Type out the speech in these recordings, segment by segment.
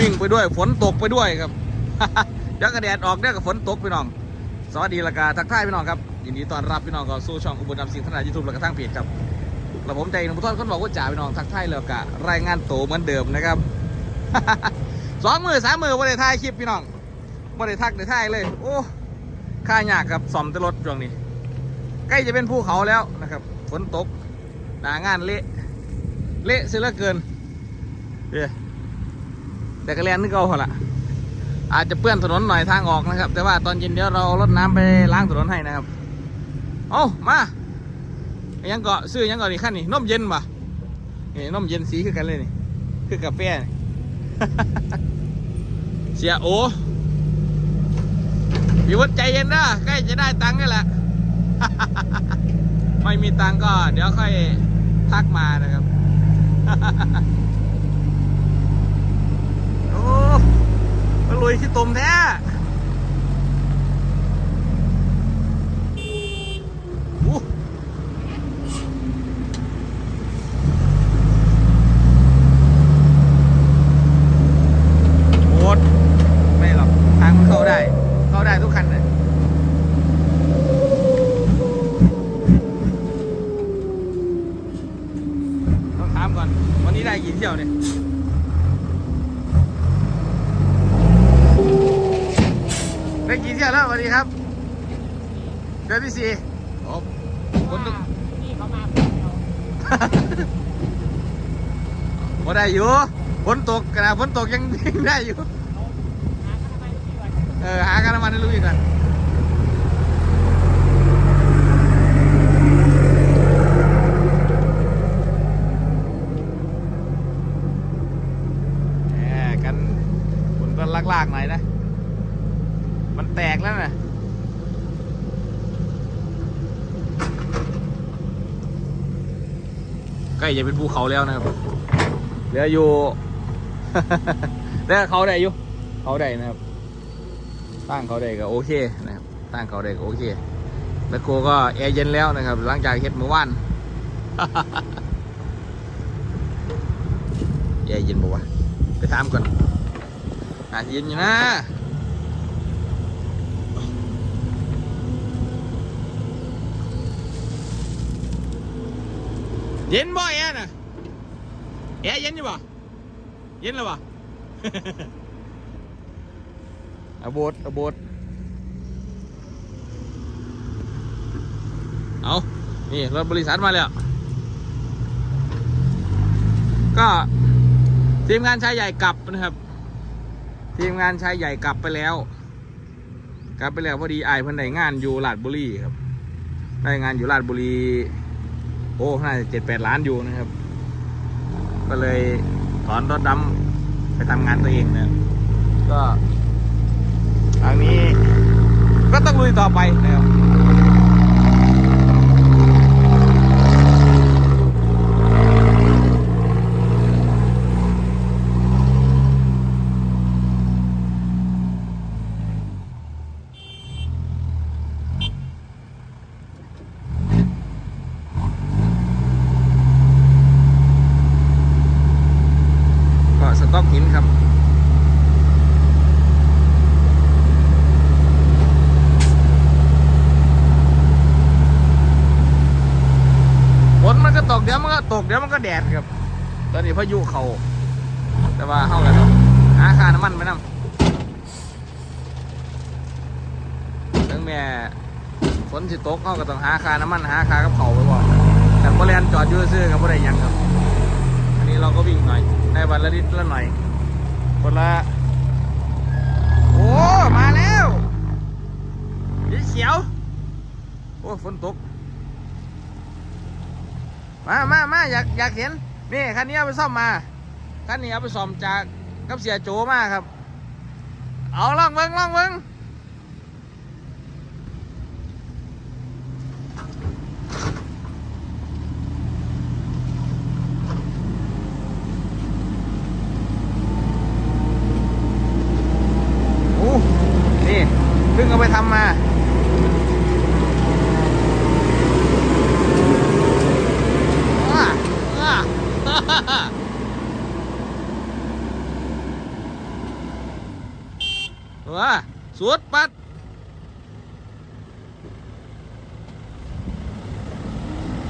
วิ่งไปด้วยฝนตกไปด้วยครับเดี๋ยวกระแดดออกเดี๋ยวกับฝนตกพี่น้อง สวัสดีละกาทักทายพี่น้องครับยินดีต้อนรับพี่น้องเข้าสู่ช่องอุบลนำสิ่งทนายยูทูบและกระทั่งเพจครับเราผมใจหนุ่มต้นคนบอกว่าจ่าพี่น้องทักทายแล้วกะรายงานโตวเหมือนเดิมนะครับสองมือสามมือวันได้ถ่ายคลิปพี่น้องวันได้ทักได้ถ่ายเลย โอ้ค่ายากครับซ่อมแต่รถช่วงนี้ ใกล้จะเป็นภูเขาแล้วนะครับฝนตกหนางานเละเละเสียเหลือเกินเด้ แต่กระเรียนนึกเอาหรอละอาจจะเปื้อนถนนหน่อยทางออกนะครับ แต่ว่าตอนเย็นเดี๋ยวเรารดน้ำไปล้างถนนให้นะครับเอามายังเกาะซื้อยังเกาะนี่ขั้นนี่นมเย็นป่ะนี่นมเย็นสีคือกันเลยนี่คือกาแฟเสียโอพี่วุฒิใจเย็นนะใกล้จะได้ตังค์นี่แหละไม่มีตังค์ก็เดี๋ยวค่อยทักมานะครับ โอ้มา ลุยที่ตมแท้อู้โหดไม่หรอก ทางมันเข้าได้ เข้าได้ทุกคันเลย ต้องถามก่อน วันนี้ได้กี่เที่ยวเนี่ย ได้กี่เที่ยวแล้วสวัสดีครับ เดือน ที่สี่โอ้คนต้องนี่เขามาคนเดียวพอได้อยู่ฝนตกขนาดฝนตกยังวิ่งได้อยู่หาทำไมที่วันเออ หากันน้ำมันให้รู้อีกก่อนแหมกันฝนก็ลากๆหน่อยนะ มันแตกแล้วนะ ใกล้จะเป็นภูเขาแล้วนะครับเหลืออยู่ แล้วเขาได้อยู่เขาได้นะครับตั้งเขาได้ก็โอเคนะครับตั้งเขาได้ก็โอเคแล้วโกก็แอร์เย็นแล้วนะครับ หลังจากเฮ็ดเมื่อวานแอร์เย็นบอกว่าไปถามก่อนอาจจะเย็นอยู่นะ เย็นบ่แอร์น่ะแอร์เย็นอยู่บ่เย็นแล้วบ่อาโบดอาโบดเอานี่รถบริษัทมาแล้ว ก็ทีมงานชายใหญ่กลับนะครับ ทีมงานชายใหญ่กลับไปแล้ว กลับไปแล้วพอดีอายเพิ่นได้งานอยู่ลาดบุรีครับได้งานอยู่ลาดบุรีโอ้น่าจะเจ็ดแปดล้านอยู่นะครับ ก็เลยถอนรถดำไปทำงานตัวเองนะครับก็ทางนี้ก็ต้องลุยต่อไปนะครับ ก็สต็อกหินครับ ฝนมันก็ตกเดี๋ยวมันก็ตกเดี๋ ยวมันก็แดดครับ ตอนนี้พายุเขาแต่ว่าเข้ากันหาค่าน้ำมันไปนำถึงแม่ฝนสิตกเขาก็ต้องหาค่าน้ำมันหาค่ากับเขาไปก่อแต่บริเวณจอดยืดซื้อกับบ่ได้ยังครับ อันนี้เราก็วิ่งหน่อย ได้วันละนิดละหน่อยคนละโอ้มาแล้วสีเขียว โอ้ฝนตก มามา อยากอยากเห็นนี่คันนี้เอาไปซ่อมมาคันนี้เอาไปซ่อมจากกับเสียโจมาครับ เอาล่องเบิ้งล่องเบิ้งโอ้นี่เพิ่งเอาไปทำมาว้าว้า ว่า สุดปัด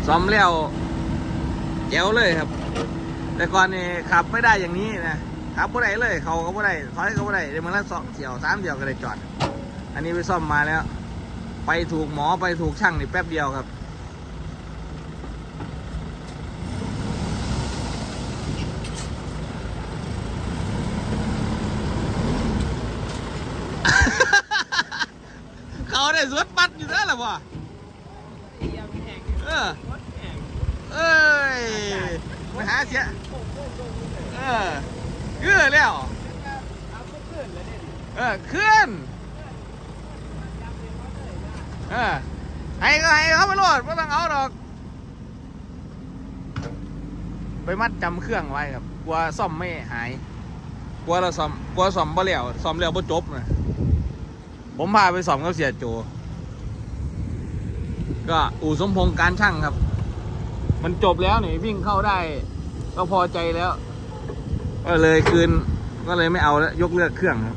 ซ่อมแล้วแจ๋วเลยครับ แต่ก่อนนี่ขับไม่ได้อย่างนี้นะขับไม่ได้เลย เขาก็ไม่ได้ถอยก็ไม่ได้เดี๋ยวมันละสองเสี่ยวสามเดียวก็เลยจอด อันนี้ไปซ่อมมาแล้ว ไปถูกหมอไปถูกช่างนี่แป๊บเดียวครับ เขา ได้สวดปัดอยู่แล้วหรอวะเอียงแห้งเออเอ้ยมาหาเสียเออเกือแล้วเอาขึ้นเลยเนี่ยเออขึ้นเออให้ก็ให้เขาไปโหลดไม่ต้องเอาดอก ไปมัดจำเครื่องไว้ครับ กลัวซ่อมไม่หาย กลัวเราซ่อม กลัวซ่อมบ่แล้วซ่อมแล้วบ่จบนะ ผมพาไปซ่อมกับเสียโจ ก็อู่สมพงษ์การช่างครับ มันจบแล้วนี่วิ่งเข้าได้ ก็พอใจแล้ว ก็เลยคืน ก็เลยไม่เอาแล้ว ยกเลิกเครื่องครับ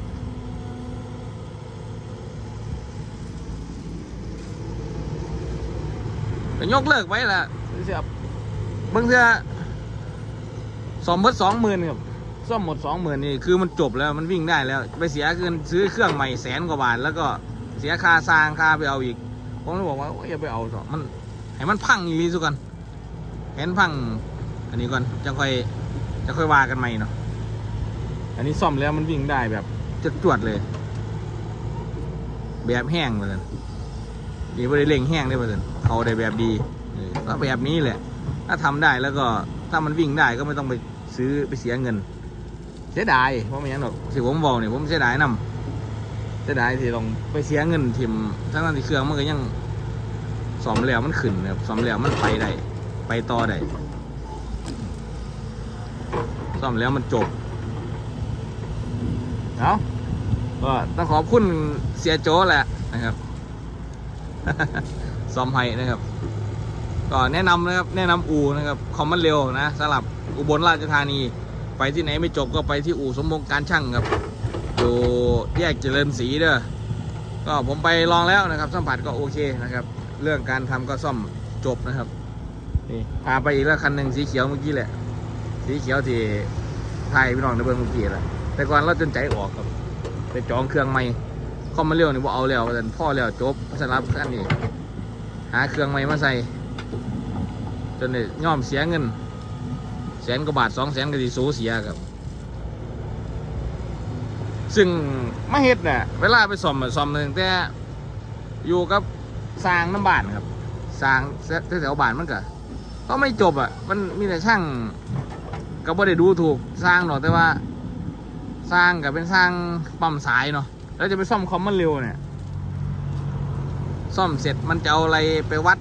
ก็ยกเลิกไว้ละเสียบางเทื่อสอมเบิดสองหมื่นครับ ซ่อมหมดสองหมื่นนี่คือมันจบแล้วมันวิ่งได้แล้ว ไปเสียเงินซื้อเครื่องใหม่แสนกว่าบาทแล้วก็เสียค่าสร้างค่าไปเอาอีกผมเลยบอกว่าอย่าไปเอาต่อมันให้มันพังอีกทีสุกันเห็นพังอันนี้ก่อนจะค่อยจะค่อยว่ากันใหม่เนาะอันนี้ซ่อมแล้วมันวิ่งได้แบบจดจวดเลย แบบแห้งเหมือนกันดีไม่ได้เร่งแห้งได้ป่ะสิเขาได้แบบดีก็แบบนี้แหละ ถ้าทำได้แล้วก็ถ้ามันวิ่งได้ก็ไม่ต้องไปซื้อไปเสียเงิน เสียดายเพราะไม่งั้นหรอกที่ผมบอกเนี่ยผมเสียดายนำเสียดายที่ลองไปเสียเงินทิมทั้งนั้นที่เครื่องมันก็ยังสอมแล้วมันขึ้นนะครับสอมแล้วมันไปได้ไปต่อได้ซ่อมแล้วมันจบเอาะก็ต้องขอบคุณเสียโจแหละนะครับซ่อมไฮนะครับก็แนะนำนะครับ แนะนำอูนะครับคอมมันเร็วนะสำหรับอุบลราชธานี ไปที่ไหนไม่จบก็ไปที่อู่สมพงษ์การช่างครับอยู่แยกเจริญศรีเด้อก็ผมไปลองแล้วนะครับ สัมผัสก็โอเคนะครับ เรื่องการทำก็ซ่อมจบนะครับนี่พาไปอีกแล้วคันหนึ่งสีเขียวเมื่อกี้แหละ สีเขียวที่ไทยพี่น้องในเบิ้งเมื่อกี้แหละแต่ก่อนเราจนใจออกครับไปจองเครื่องใหม่คอมมาเร็วนี่บ่เอาแล้วแต่พ่อแล้วจบสลับกันนี่หาเครื่องใหม่มาใส่จนเนี่ยย่อมเสียเงิน แสนกว่าบาทสองแสนก็สิสูเสียครับ ซึ่งมาเฮ็ดเนี่ยเวลาไปซ่อมซ่อมหนึ่งแต่อยู่กับสร้างน้ำบานครับสร้างแถวๆบานมันก็ก็ไม่จบอะ มันมีแต่ช่างก็บ่ได้ดูถูกสร้างหรอกแต่ว่า สร้างกับเป็นสร้างปั๊มสายเนาะแล้วจะไปซ่อมคอมมันเร็วเนี่ย ซ่อมเสร็จมันจะเอาอะไรไปวัด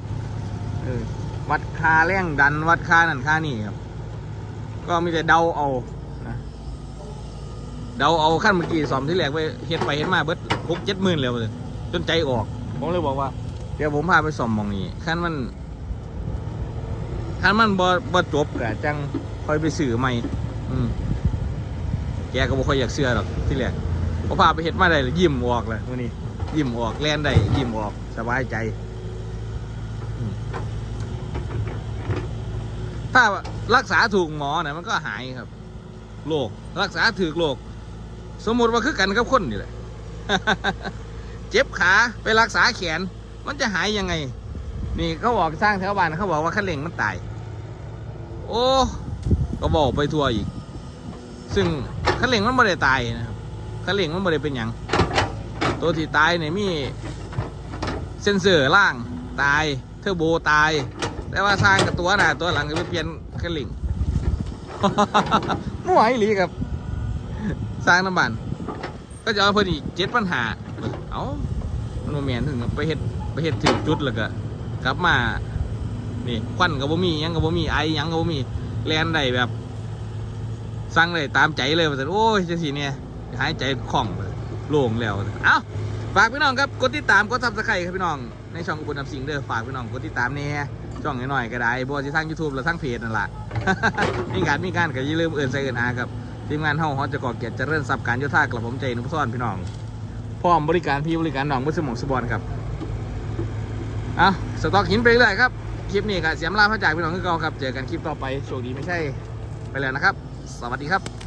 เออวัดค่าแรงดันวัดค่านั่นค่านี่ครับ ก็มีแต่เดาเอานะเดาเอาขั้นเมื่อกี้ซ่อมที่แรกไปเฮ็ดไปเฮ็ดมาเบิดหกเจ็ดหมื่นแล้วเลยจนใจออก ผมเลยบอกว่า เดี๋ยวผมพาไปซ่อมหมองนี้ขั้นมันขั้นมันบ่บ่จบกะจังค่อยไปสื่อใหม่อืมแกก็บ่ค่อยอยากเชื่อหรอกที่แรกพอพาไปเฮ็ดมาได้เลยยิ้มออกเลยวันนี้ ยิ้มออกแล่นได้ยิ้มออกสบายใจอืมถ้ารักษาถูกหมอเนี่ยมันก็หายครับโรครักษาถูกโรคสมมติว่าคือกันกับคนนี่แหละเจ็บขาไปรักษาแขน มันจะหายยังไง นี่เขาบอกสร้างแถวบ้านเขาบอกว่าขั้นเร่งมันตาย โอ้ก็บอกไปทั่วอีก ซึ่งคันเร่งมันไม่ได้ตายนะครับคันเร่งมันไม่ได้เป็นอย่างตัวที่ตายเนี่ยมีเซนเซอร์ล่างตายเทอร์โบตาย แต่ว่าสร้างกับตัวหน้าตัวหลังก็ไปเปลี่ยน คันเร่งมั่วอีหลีครับ สร้างน้ำบันก็จะเอาเพิ่นอีกเจ็ดปัญหา เอ้ามันมาแมนถึงไปเฮ็ดไปเฮ็ดถึงจุดแล้วก็กลับมา นี่ควันกับบ่มียังกับบ่มีไอยังกับบ่มีแลนได้แบบ สั่งเลยตามใจเลยว่าแต่โอ้ยจังสีเนี่ยหายใจคล่องเลยโล่งแล้ว เอ้าฝากพี่น้องครับ กดติดตาม กดซับสไครต์ครับพี่น้อง ในช่องอุบลนำสิงเด้อฝากพี่น้องกดติดตามเนี่ย ช่องน้อยๆก็ได้บ่ว่าจะทาง YouTube หรือทางเพจนั่นแหละมีการมีการก็อย่าลืมเอื่นใส่เอื่นอาครับทีมงานเฮาฮอจะก่อเกียรติเจริญทรัพย์การโยธากระผมใจนุ่มซ่อนพี่น้อง พร้อมบริการพี่บริการน้องมือสมองสบอนครับเอาสต็อกหินไปเรื่อยครับ คลิปนี้ครับเสียมลาพระจากพี่น้องคือเก่าครับ เจอกันคลิปต่อไปโชคดีไม่ใช่ ไปแล้วนะครับ สวัสดีครับ